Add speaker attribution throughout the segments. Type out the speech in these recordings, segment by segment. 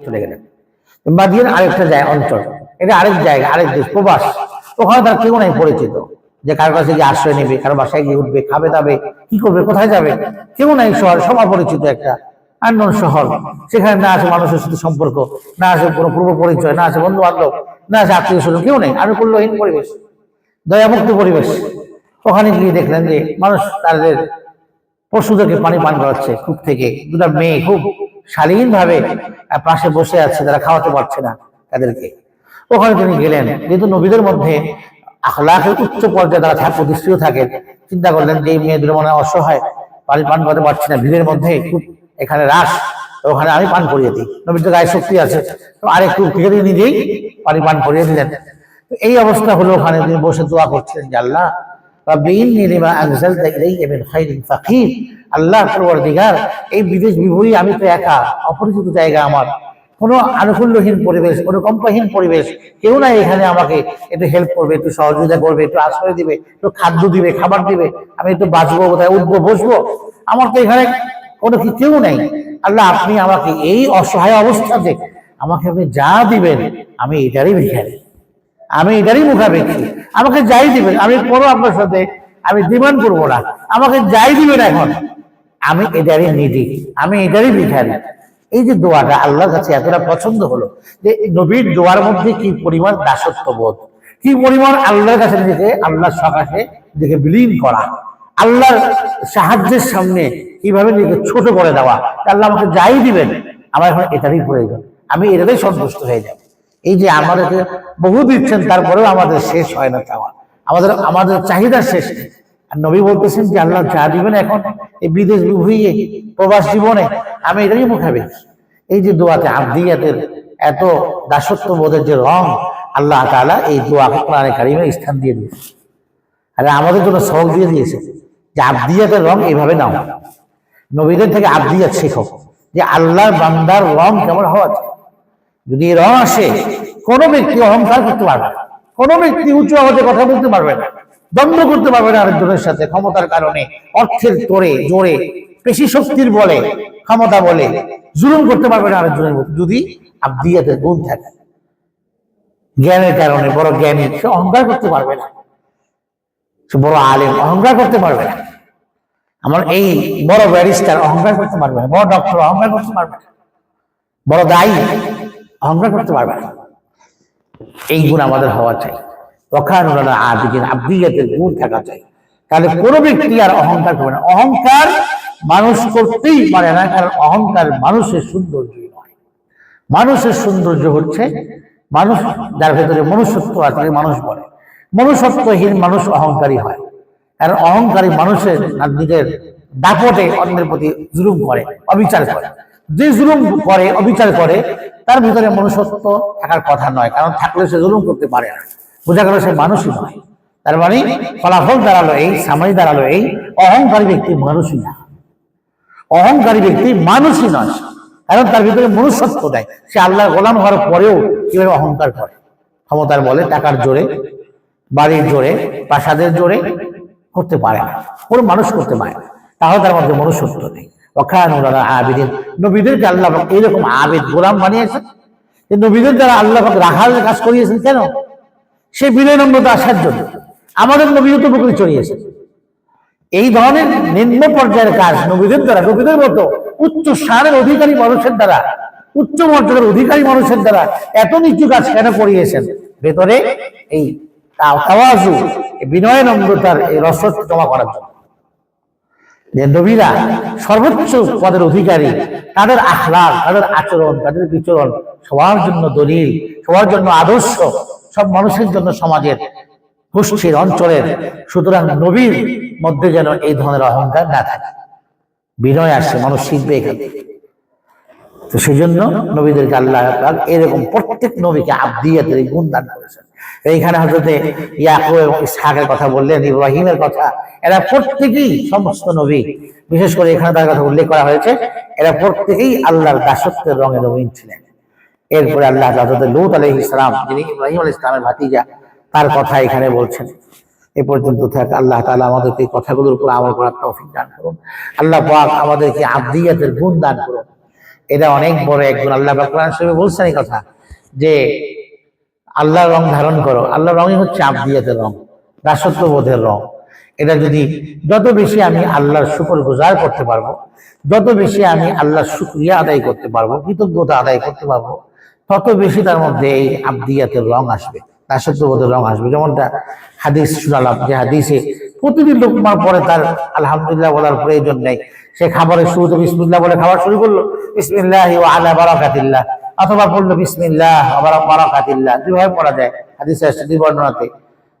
Speaker 1: চলে গেলেন। মাদিয়ান আরেকটা জায়গা অঞ্চল। এটা আরেক জায়গা, আরেক দেশ, প্রবাস। ওখানে তার কেউ নাই পরিচিত। যে কারও কাছে গিয়ে আশ্রয় নেবে, কারও বাসায় গিয়ে উঠবে, খাবে দাবে, কি করবে, কোথায় যাবে, কেউ নাই শহর সব অপরিচিত একটা আন্দোলন শহর। সেখানে না আছে মানুষের সাথে সম্পর্ক, না আছে কোনো পূর্ব পরিচয়, না আছে বন্ধু বান্ধব না আছে আত্মীয় স্বজন কেউ নেই। আনুকূল্যহীন পরিবেশ, দয়ামুক্ত পরিবেশ। ওখানে গিয়ে দেখলেন যে মানুষ তাদের পশুদেরকে পানি পান করাচ্ছে, কূপ থেকে। দুটা মেয়ে খুব শালীন ভাবে পাশে বসে আছে, তারা খাওয়াতে পারছে না তাদেরকে। ওখানে তিনি গেলেন। যেহেতু নবীদের মধ্যে আখলাখের উচ্চ পর্যায়ে তারা থাকে প্রতিষ্ঠিত থাকেন, চিন্তা করলেন যে এই মেয়েদের মনে অসহায় পানি পান করতে পারছি না, ভিড়ের মধ্যে খুব এখানে রাস ওখানে আমি পান করিয়ে দিই। নবীর তো গায়ে শক্তি আছে, তো আরেকটু থেকে নিজেই পানি পান করিয়ে দিলেন। এই অবস্থা হলো ওখানে তিনি বসে দোয়া করছিলেন আল্লাহ আল্লাহ পরওয়ারদিগার এই বিদেশ বিভূরি আমি তো একা, অপরিচিত জায়গা আমার। কোনো আনুকূল্যহীন পরিবেশ, কোনো কম্পাহীন পরিবেশ, কেউ না এখানে আমাকে একটু হেল্প করবে, একটু সহযোগিতা করবে, একটু আশ্রয় দিবে, একটু খাদ্য দিবে, খাবার দিবে। আমি একটু বাঁচবো, কোথায় উঠবো, বসবো। আমার তো এখানে কোনো কি কেউ নেই। আল্লাহ, আপনি আমাকে এই অসহায় অবস্থাতে আমাকে আপনি যা দিবেন, আমি এটারই ভিখারি আমি এটারই মুখাপেক্ষি। আমাকে যাই দিবেন, আমি কোনো আপনার সাথে আমি ডিমান্ড করব না। আমাকে যাই দিবেন এখন। আমি এটারই নিদি আমি এটারই ভিখারি। এই যে দোয়াটা আল্লাহর কাছে এতটা পছন্দ হলো যে নবীর দোয়ার মধ্যে কি পরিমাণ দাসত্ব বোধ কি পরিমাণ আল্লাহর কাছে নিজেকে আল্লাহর সকাশে নিজেকে বিলীন করা, আল্লাহর সাহায্যের সামনে কীভাবে নিজেকে ছোট করে দেওয়া। আল্লাহ আমাকে যাই দিবেন, আমার এখন এটারই প্রয়োজন। আমি এটাতেই সন্তুষ্ট হয়ে যাব। এই যে আমাদের বহু দিচ্ছেন তারপরেও আমাদের শেষ হয় না চাওয়া। আমাদের আমাদের চাহিদা শেষ নেই। আর নবী বলতেছেন যে আল্লাহ যা দিবেন এখন এই বিদেশ বিভুইয়ে প্রবাস জীবনে আমি এটাই মুখাবে এই যে দোয়াতে আব্দিয়াতের এত দাসত্ব বোধের যে রং আল্লাহ তাআলা এই দোয়া কোরআনে কারিমে স্থান দিয়ে দিয়েছে আর আমাদের জন্য সহজ দিয়ে দিয়েছে যে আব্দিয়াতের রং এইভাবে নাও। নবীদের থেকে আব্দিয়াত শেখো যে আল্লাহর বান্দার রং কেমন হওয়া যদি রং আসে, কোনো ব্যক্তি অহংকার করতে পারবে না। কোনো ব্যক্তি উঁচু আওয়াজে কথা বলতে পারবে না। দ্বন্দ্ব করতে পারবে না আরেকজনের সাথে ক্ষমতার কারণে, অর্থের তোরে, জোরে, পেশি শক্তির বলে, ক্ষমতা বলে, জুলুম করতে পারবে না আরেকজনের মধ্যে যদি আব্দিয়াতের গুণ থাকে, জ্ঞানের কারণে বড় জ্ঞানী, সে অহংকার করতে পারবে না। সে বড় আলেম, অহংকার করতে পারবে না। আমার এই বড় ব্যারিস্টার অহংকার করতে পারবে না, বড় ডক্টর অহংকার করতে পারবে না। বড় দায়ী অহংকার করতে পারবে না। এই গুণ আমাদের হওয়া চাই। অখানুরা আদিন আব্দিয়াতের গুণ থাকা চাই। তাহলে কোনো ব্যক্তি আর অহংকার করবে না। অহংকার মানুষ করতেই পারে না, কারণ অহংকার মানুষের সৌন্দর্যই নয়। মানুষের সৌন্দর্য হচ্ছে মানুষ, যার ভেতরে মনুষ্যত্ব আছে মানুষ বলে। মনুষ্যত্বহীন মানুষ অহংকারী হয়। কারণ অহংকারী মানুষের নিজের দাপটে অন্যের প্রতি জুলুম করে, অবিচার করে। যে জুলুম করে, অবিচার করে, তার ভিতরে মনুষ্যত্ব থাকার কথা নয়, কারণ থাকলে সে জুলুম করতে পারে না। বোঝা গেল সে মানুষই নয়। তার মানে ফলাফল দাঁড়াল এই সাময়িক দাঁড়াল এই, অহংকারী ব্যক্তি মানুষই না। অহংকারী ব্যক্তি মানুষই নয় কারণ তার ভিতরে মনুষ্যত্ব দেয়। সে আল্লাহ গোলাম হওয়ার পরেও কীভাবে অহংকার করে? ক্ষমতার বলে, টাকার জোরে, বাড়ির জোরে, প্রাসাদের জোরে করতে পারে না, কোনো মানুষ করতে পারে না। তাহলে তার মধ্যে মনুষ্যত্ব নেই। অখানুরা আবিদিন। নবীদেরকে আল্লাহ এইরকম আবিদ গোলাম বানিয়েছেন। যে নবীদের দ্বারা আল্লাহ পাক কাজ করিয়েছেন কেন? সে বিনয় নম্রতা আসার জন্য। আমাদের নবীও তো বকরি চড়িয়েছেন এই ধরনের নিম্ন পর্যায়ের কাজ নবীদের দ্বারা, নবীদের মতো উচ্চ সারের অধিকারী মানুষের দ্বারা, উচ্চ মর্যাদার অধিকারী মানুষের দ্বারা এত নিচু কাজ কেন করিয়েছেন? ভেতরে এই বিনয় নম্রতার এই রসদ জমা করার জন্য। যে নবীরা সর্বোচ্চ পদের অধিকারী, তাদের আখলাক তাদের আচরণ, তাদের বিচরণ সবার জন্য দলিল, সবার জন্য আদর্শ, সব মানুষের জন্য সমাজের গোষ্ঠীর অঞ্চলের। সুতরাং নবীর মধ্যে যেন এই ধরনের অহংকার না থাকে। বিনয় আসে, মানুষ শিখবে এখান থেকে। তো সেই জন্য নবীদেরকে আল্লাহ এরকম প্রত্যেক নবীকে আব্দিয়াতের গুণ দান করেছেন। এইখানে হজরতে ইয়াকুব এবং ইসহাকের কথা বললেন, ইব্রাহিমের কথা, এরা প্রত্যেকেই সমস্ত নবী। বিশেষ করে এখানে তার কথা উল্লেখ করা হয়েছে, এরা প্রত্যেকেই আল্লাহর দাসত্বের রঙে রঙিন ছিলেন। এরপরে আল্লাহ হজরত লুত আলহ ইসলাম যিনি ইব্রাহিম আল ইসলামের ভাতিজা, তার কথা এখানে বলছেন। এ পর্যন্ত থাক, আল্লাহ তালা আমাদেরকে কথাগুলোর উপর আমল করার তৌফিক দান করুন। আল্লাহ পাক আমাদেরকে আব্দিয়াতের গুণ দান করুন। এটা অনেক বড় একজন আল্লাহ কোরআন শরীফে বলছেন এই কথা, যে আল্লাহর রং ধারণ করো। আল্লাহর রঙই হচ্ছে আবদিয়াতের রং, দাসত্ববোধের রং। এটা যদি যত বেশি আমি আল্লাহর শুকর গুজার করতে পারব, যত বেশি আমি আল্লাহর শুক্রিয়া আদায় করতে পারব, কৃতজ্ঞতা আদায় করতে পারব, তত বেশি তার মধ্যে এই আবদিয়াতের রং আসবে, দাসত্ববোধের রং আসবে। যেমনটা হাদিস শুনালাম যে হাদিসে প্রতিদিন লোকমার পরে তার আলহামদুলিল্লাহ বলার প্রয়োজন নেই। সে খাবারের শুরুতে বিসমিল্লাহ বলে খাবার শুরু করল। বিসমিল্লাহ আলা বারাকাতিল্লাহ। অথবা পড়ল বিসমিল্লাহ আবার বারাকাতিল্লাহ। দুইভাবে পড়া যায় হাদিসে আসছে বর্ণনাতে।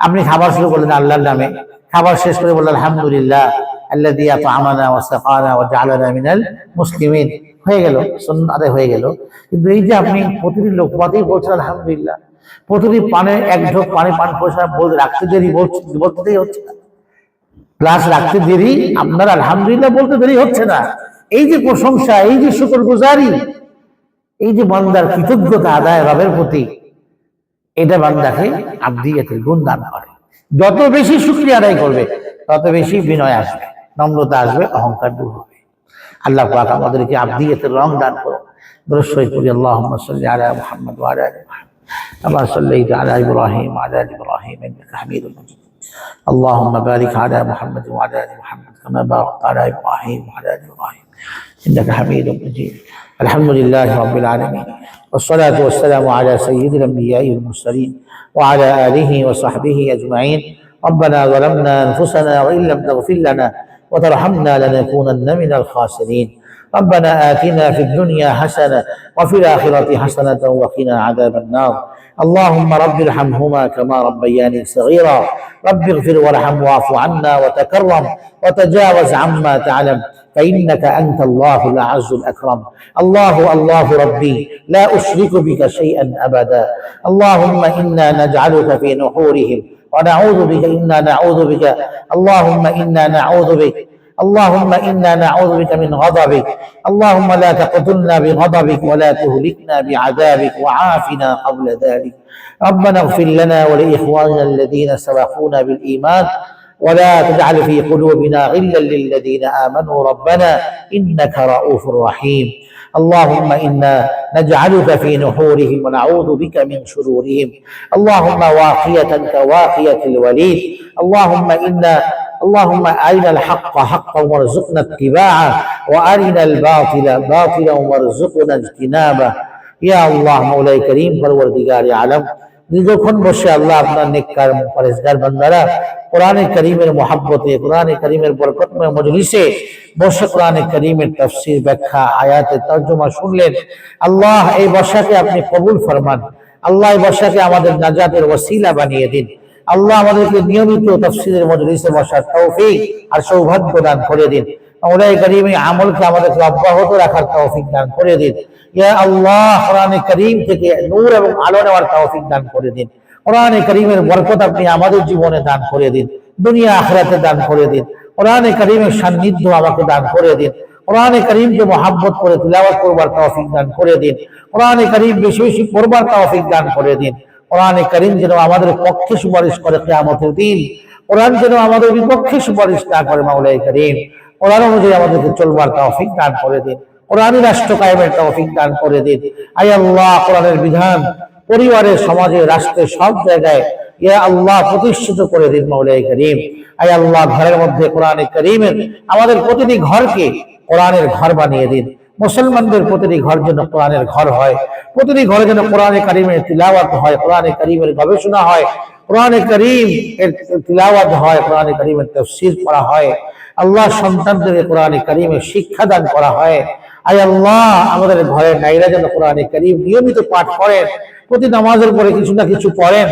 Speaker 1: আপনি খাবার শুরু করলেন আল্লাহর নামে। খাবার শেষ করে বললেন, আলহামদুলিল্লাহ আল্লাহ দিয়া তো আমানা ও সাফানা ও জালানা মিনাল মুসলিমিন। হয়ে গেল হয়ে গেল। কিন্তু এই যে আপনি প্রতিদিন লোকপাতেই বলছেন, আলহামদুলিল্লাহ। প্রতিদিন পানে এক ঢোক পানি পান বলতে রাখতে দেরি বলতেই হচ্ছে না। ক্লাস রাখতে দেরি, আপনার আলহামদুলিল্লাহ বলতে দেরি হচ্ছে না। এই যে প্রশংসা, এই যে শুকর গুজারি এই যে বান্দার কৃতজ্ঞতা আদায় রবের প্রতি, এটা বান্দাকে আবদিয়াতের গুণ দান করে। যত বেশি সুক্রিয়া আদায় করবে, তত বেশি বিনয় আসবে, নম্রতা আসবে, অহংকার দূর হবে। আল্লাহ পাক আমাদেরকে আবদিয়াতের রং দান করো দরসই করি আল্লাহ আলা মোহাম্মদ আলা আমার সাল্লাহ আলা ইব্রাহিম আলা ইব্রাহিম হামিদ মজিদ। اللهم بارك على محمد وعلى آل محمد كما باركت على إبراهيم وعلى آل إبراهيم. إنك حميد مجيد. الحمد لله رب العالمين. والصلاة والسلام على سيد الأنبياء والمرسلين وعلى آله وصحبه أجمعين. ربنا ظلمنا أنفسنا وإن لم تغفر لنا وترحمنا لنكونن من الخاسرين. ربنا آتنا في الدنيا حسنة وفي الآخرة حسنة وقنا عذاب النار. اللهم رب ارحمهما كما ربياني صغيرا. رب اغفر وارحم واعف عنا وتكرم وتجاوز عما تعلم. فإنك أنت الله الأعز الأكرم. الله الله ربي لا أشرك بك شيئا أبدا. اللهم إنا نجعلك في نحورهم ونعوذ بك إنا نعوذ بك. اللهم إنا نعوذ بك. اللهم إنا نعوذ بك من غضبك. اللهم لا تقتلنا بغضبك ولا تهلكنا بعذابك وعافنا قبل ذلك. ربنا اغفر لنا ولإخواننا الذين سبقونا بالإيمان. ولا تجعل في قلوبنا غلا للذين آمنوا. ربنا إنك رؤوف رحيم. اللهم إنا نجعلك في نحورهم ونعوذ بك من شرورهم. اللهم واقية كواقية الوليد. اللهم إنا اللهم أرنا الحق حقا وارزقنا اتباعه وأرنا الباطل باطلا وارزقنا اجتنابه يا الله مولاي كريم পরবর্তীকার আলম দীর্ঘক্ষণ বসে আল্লাহ আপনার নেককার পরেশগার বান্দারা কোরআনে করিমের মহাব্বতে কোরআনে করিমের বরকতময় মজলিসে বসে কোরআনে করিমের তফসির ব্যাখ্যা আয়াতের তর্জমা শুনলেন আল্লাহ এই বর্ষাকে আপনি কবুল ফরমান আল্লাহ এই বর্ষাকে আমাদের নাজাতের ওসিলা বানিয়ে দিন আল্লাহ আমাদেরকে নিয়মিত তফসিলের মজলিসে বসার তৌফিক আর সৌভাগ্য দান করে দিন। ওলাই করিম আমলকে আমাদেরকে অব্যাহত রাখার তৌফিক দান করে দিন। ইয়া আল্লাহ, কোরআনে করিম থেকে নূর এবং আলো নেওয়ার তৌফিক দান করে দিন। কোরআনে করিমের বরকত আপনি আমাদের জীবনে দান করে দিন। দুনিয়া আখরাতে দান করে দিন। কোরআনে করিমের সান্নিধ্য আমাকে দান করে দিন। কোরআনে করিমকে মহাব্বত করে তিলাওয়াত করবার তৌফিক দান করে দিন। কোরআনে করিম বেশি বেশি পড়বার তৌফিক দান করে দিন। কোরআনে করিম যেন আমাদের পক্ষে সুপারিশ করে কেয়ামতের দিন। কোরআন যেন আমাদের বিপক্ষে সুপারিশ না করে মাওলাই করিম। কোরআন অনুযায়ী আমাদেরকে চলবার তৌফিক দান করে দিন। কোরআনই রাষ্ট্র কায়েমের তৌফিক দান করে দিন। আই আল্লাহ, কোরআনের বিধান পরিবারে, সমাজে, রাষ্ট্রে সব জায়গায় ইয়া আল্লাহ প্রতিষ্ঠিত করে দিন মাওলাই করিম। আই আল্লাহ, ঘরের মধ্যে কোরআনে করিমের আমাদের প্রতিটি ঘরকে কোরআনের ঘর বানিয়ে দিন। মুসলমানদের প্রতিটি ঘর যেন কোরআনের ঘর হয়, প্রতিটি ঘরে যেন কোরআনে কারিমের তিলাওয়াত হয়, কোরআনে কারিমের গবেষণা হয়, কোরআনে করিম এর তিলাওয়াত হয়, কোরআনে করিমের তফসির করা হয়, আল্লাহ সন্তানদের কোরআনে করিমের শিক্ষাদান করা হয়। আই আল্লাহ, আমাদের ঘরের নাইরা যেন কোরআনে করিম নিয়মিত পাঠ করেন, প্রতি নামাজের পরে কিছু না কিছু পড়েন,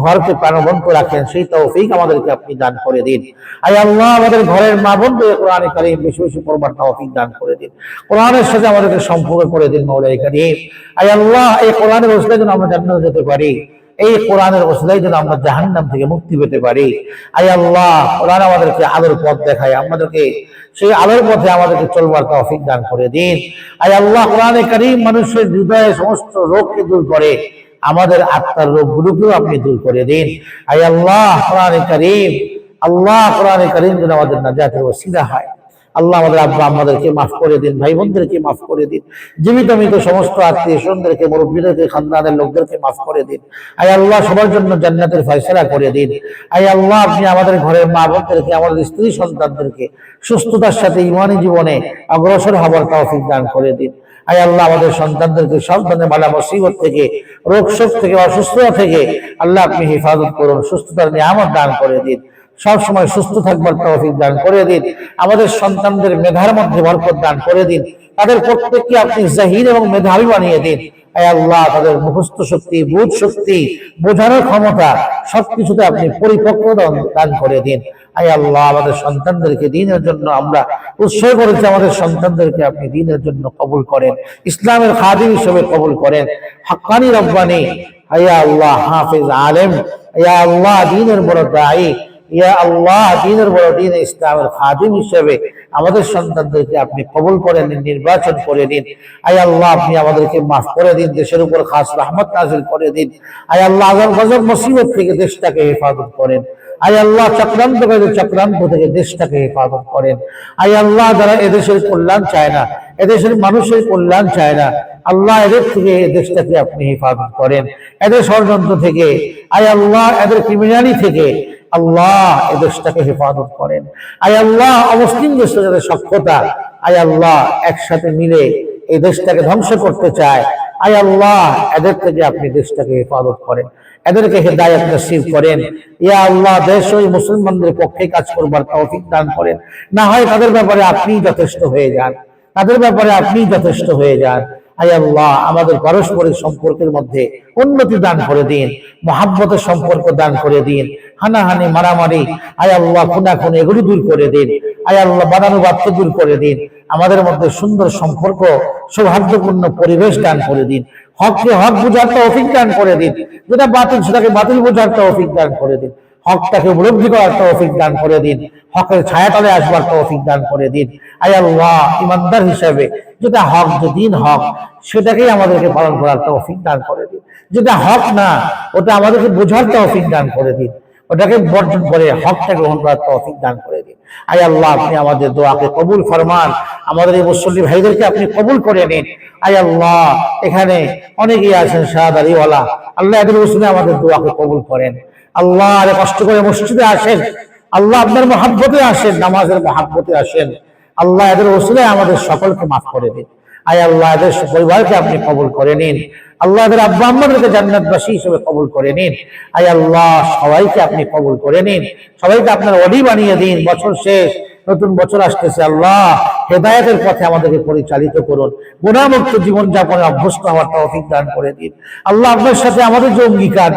Speaker 1: ঘরকে প্রাণবন্ত রাখেন, সেই তৌফিক আমাদেরকে আপনি দান করে দিন। আই আল্লাহ, আমাদের ঘরের মা বন্ধু কোরআনে কারিম বেশি বেশি পড়বার তৌফিক দান করে দিন। কোরআনের সাথে আমাদেরকে সম্পর্ক করে দিন মৌলাই কারিম। আই আল্লাহ, এই কোরআনের ওসিলায় যেন আমরা জান্নাত যেতে পারি। এই কোরআনের ওসিলায় যেন আমরা জাহান্নাম থেকে মুক্তি পেতে পারি। আই আল্লাহ, কোরআন আমাদেরকে আলোর পথ দেখায়, আমাদেরকে সেই আলোর পথে আমাদেরকে চলবার তৌফিক দান করে দিন। আই আল্লাহ, কোরআনে কারিম মানুষের হৃদয়ে সমস্ত রোগকে দূর করে, আমাদের আত্মার রোগগুলোকেও আপনি দূর করে দিন। আই আল্লাহ, কোরআনে করিম, আল্লাহ, কোরআনে করিম যেন আমাদের না নাজাতের ওসিলা হয়। আল্লাহ আমাদের আব্বা আমাদেরকে মাফ করে দিন ভাই বোনদেরকে মাফ করে দিন জীবিত মৃত সমস্ত আত্মীয় স্বজনদেরকে, মুরব্বীদেরকে, খানদানের লোকদেরকে মাফ করে দিন। আই আল্লাহ সবার জন্য জান্নাতের ফয়সলা করে দিন। আই আল্লাহ আপনি আমাদের ঘরের মা বোনদেরকে আমাদের স্ত্রী সন্তানদেরকে সুস্থতার সাথে ইমানি জীবনে অগ্রসর হবার তৌফিক দান করে দিন। আয় আল্লাহ আমাদের সন্তানদেরকে সব ধরনের বালা মুসিবত থেকে, রোগ শোক থেকে, অসুস্থতা থেকে আল্লাহ আপনি হেফাজত করুন, সুস্থতার নিয়ামত দান করে দিন। সব সময় সুস্থ থাকবার তৌফিক দান করে দিন। আমাদের সন্তানদের মেধার মধ্যে বরকত দান করে দিন। তাদের প্রত্যেককে আপনি জাহির এবং মেধাবী বানিয়ে দিন। আয় আল্লাহ, তাদের মুখস্থ শক্তি বোধ শক্তি, বোঝানোর ক্ষমতা সবকিছুতে আপনি পরিপক্ক দান- করে দিন। আয় আল্লাহ, আমাদের সন্তানদেরকে দিনের জন্য আমরা উৎসর্গ করেছি, আমাদের সন্তানদেরকে আপনি দিনের জন্য কবুল করেন। ইসলামের খাদিম হিসেবে কবুল করেন। হাক্কানি রব্বানি। আয়া আল্লাহ, হাফিজ আলেম। ইয়া আল্লাহ, দিনের বড় দায়ী। ইয়া আল্লাহ, দিনের বড় দিন ইসলামের খাদিম হিসেবে আমাদের সন্তানদেরকে আপনি কবুল করে নিন, নির্বাচন করে দিন আয় আল্লাহ, আপনি আমাদেরকে মাফ করে দিন, দেশের উপর খাস রহমত নাজিল করে দিন। আয় আল্লাহ আজম গজব মুসিবত থেকে দেশটাকে হেফাজত করেন। আয় আল্লাহ, চক্রান্ত করে চক্রান্ত থেকে দেশটাকে হেফাজত করেন। আয় আল্লাহ, যারা এদেশের কল্যাণ চায় না, এদেশের মানুষের কল্যাণ চায় না, আল্লাহ এদের থেকে দেশটাকে আপনি হেফাজত করেন। এদের ষড়যন্ত্র থেকে, আয় আল্লাহ, এদের ক্রিমিনালি থেকে আল্লাহ এ দেশটাকে হেফাজত করেন। আয় আল্লাহ, অমুসলিম দেশের যাদের সক্ষতা আয় আল্লাহ, একসাথে মিলে এই দেশটাকে ধ্বংস করতে চায়। আয় আল্লাহ, এদের থেকে আপনি দেশটাকে হেফাজত করেন। এদেরকে হেদায়ত নসিব করেন। ইয়া আল্লাহ, দেশ ওই মুসলমানদের পক্ষে কাজ করবার তৌফিক দান করেন। না হয় তাদের ব্যাপারে আপনি যথেষ্ট হয়ে যান। তাদের ব্যাপারে আপনি যথেষ্ট হয়ে যান। আয় আল্লাহ, আমাদের পারস্পরিক সম্পর্কের মধ্যে উন্নতি দান করে দিন। মহাব্বতের সম্পর্ক দান করে দিন। হানাহানি, মারামারি, আয় আল্লাহ, খুনাখুনি এগুলি দূর করে দিন। আয় আল্লাহ বাদানুবাদকে দূর করে দিন। আমাদের মধ্যে সুন্দর সম্পর্ক, সৌহার্দ্যপূর্ণ পরিবেশ দান করে দিন। হককে হক বোঝার তৌফিক দান করে দিন। যেটা বাতিল, সেটাকে বাতিল বোঝার তৌফিক দান করে দিন। হকটাকে উপলব্ধি করার তৌফিক দান করে দিন। হকের ছায়াতলে আসবার তৌফিক দান করে দিন। আয় আল্লাহ, ইমানদার হিসাবে যেটা হক যে দিন হক, সেটাকেই আমাদেরকে পালন করার তৌফিক দান করে দিন। যেটা হক না, ওটা আমাদেরকে বোঝার তৌফিক দান করে দিন। ওটাকে বর্জন করে হকটা গ্রহণ করার তৌফিক দান করে দিন। আয় আল্লাহ, আপনি আমাদের দোয়াকে কবুল ফরমান। আমাদের এই মুসল্লি ভাইদেরকে আপনি কবুল করে নিন। আয় আল্লাহ, এখানে অনেকেই আছেন শাহাদ আলীওয়ালা। আল্লাহ এদের উসলে আমাদের দোয়াকে কবুল করেন। আল্লাহ আরে কষ্ট করে মসজিদে আসেন। আল্লাহ আপনার মহাব্বতে আসেন, নামাজের মহাব্বতে আসেন। আল্লাহ এদের ওসলে আমাদের সকলকে মাফ করে দিন। আয় আল্লাহ, এদের পরিবারকে আপনি কবুল করে নিন। আল্লাহ এদের আব্বা আম্মাদেরকে জান্নাতবাসী হিসেবে কবুল করে নিন। আয় আল্লাহ, সবাইকে আপনি কবুল করে নিন। সবাইকে আপনার অডি বানিয়ে দিন। বছর শেষ, নতুন বছর আসতেছে আল্লাহ। হেদায়তের পথে আমাদেরকে পরিচালিত করুন। গুণামুক্ত জীবনযাপনে অভ্যস্ত হওয়ার তৌফিক দান করে দিন। আল্লাহ আপনার সাথে আমাদের যে অঙ্গীকার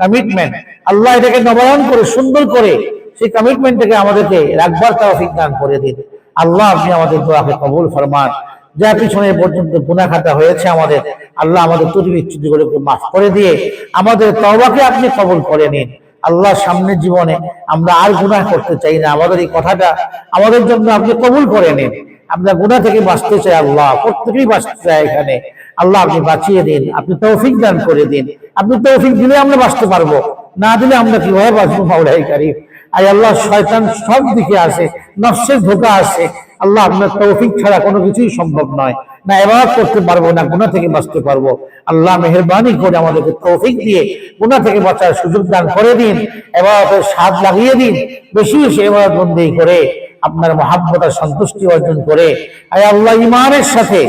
Speaker 1: কমিটমেন্ট আল্লাহ এটাকে নবায়ন করে, সুন্দর করে সেই কমিটমেন্টটাকে আমাদেরকে রাখবার তৌফিক দান করে দিন। আল্লাহ আপনি আমাদের দোয়াকে কবুল ফরমান। যা পিছনে পর্যন্ত গুনাহ খাতা হয়েছে আমাদের, আল্লাহ আমাদের ত্রুটি বিচ্ছুতিগুলোকে মাফ করে দিয়ে আমাদের তওবাকে আপনি কবুল করে নিন। আল্লাহ সামনের জীবনে আমরা আর গুনাহ করতে চাই না, আমাদের এই কথাটা আমাদের জন্য আপনি কবুল করে নিন। আমরা গুনাহ থেকে বাঁচতে চাই আল্লাহ, প্রত্যেকেই বাঁচতে চাই এখানে। আল্লাহ আপনি বাঁচিয়ে দিন, আপনি তৌফিক দান করে দিন। আপনি তৌফিক দিলে আমরা বাঁচতে পারব, না দিলে আমরা কীভাবে বাঁচবো মাওলাই কারিম? আই আল্লাহ, শয়তান সব দিকে আসে, নফসের ধোকা আসে আল্লাহ আপনার তৌফিক ছাড়া কোনো কিছুই সম্ভব নয় না এবার করতে পারবো না গুণা থেকে বাঁচতে পারবো আল্লাহ মেহরবানি করে আমাদেরকে তৌফিক দিয়ে গুণা থেকে বাঁচার সুযোগ দান করে দিন এবার স্বাদ লাগিয়ে দিন বেশি বেশি এবার বন্দি করে আপনার মহাব্বত আর সন্তুষ্টি অর্জন করে আয় আল্লাহ ইমানের সাথে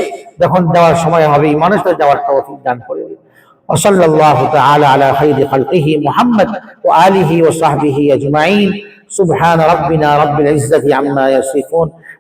Speaker 1: যখন যাওয়ার সময় হবে ইমানের সাথে যাওয়ার তৌফিক দান করে দিন وصلى الله تعالى على خير خلقه محمد وآله وصحبه أجمعين سبحان ربنا رب العزة عما يصفون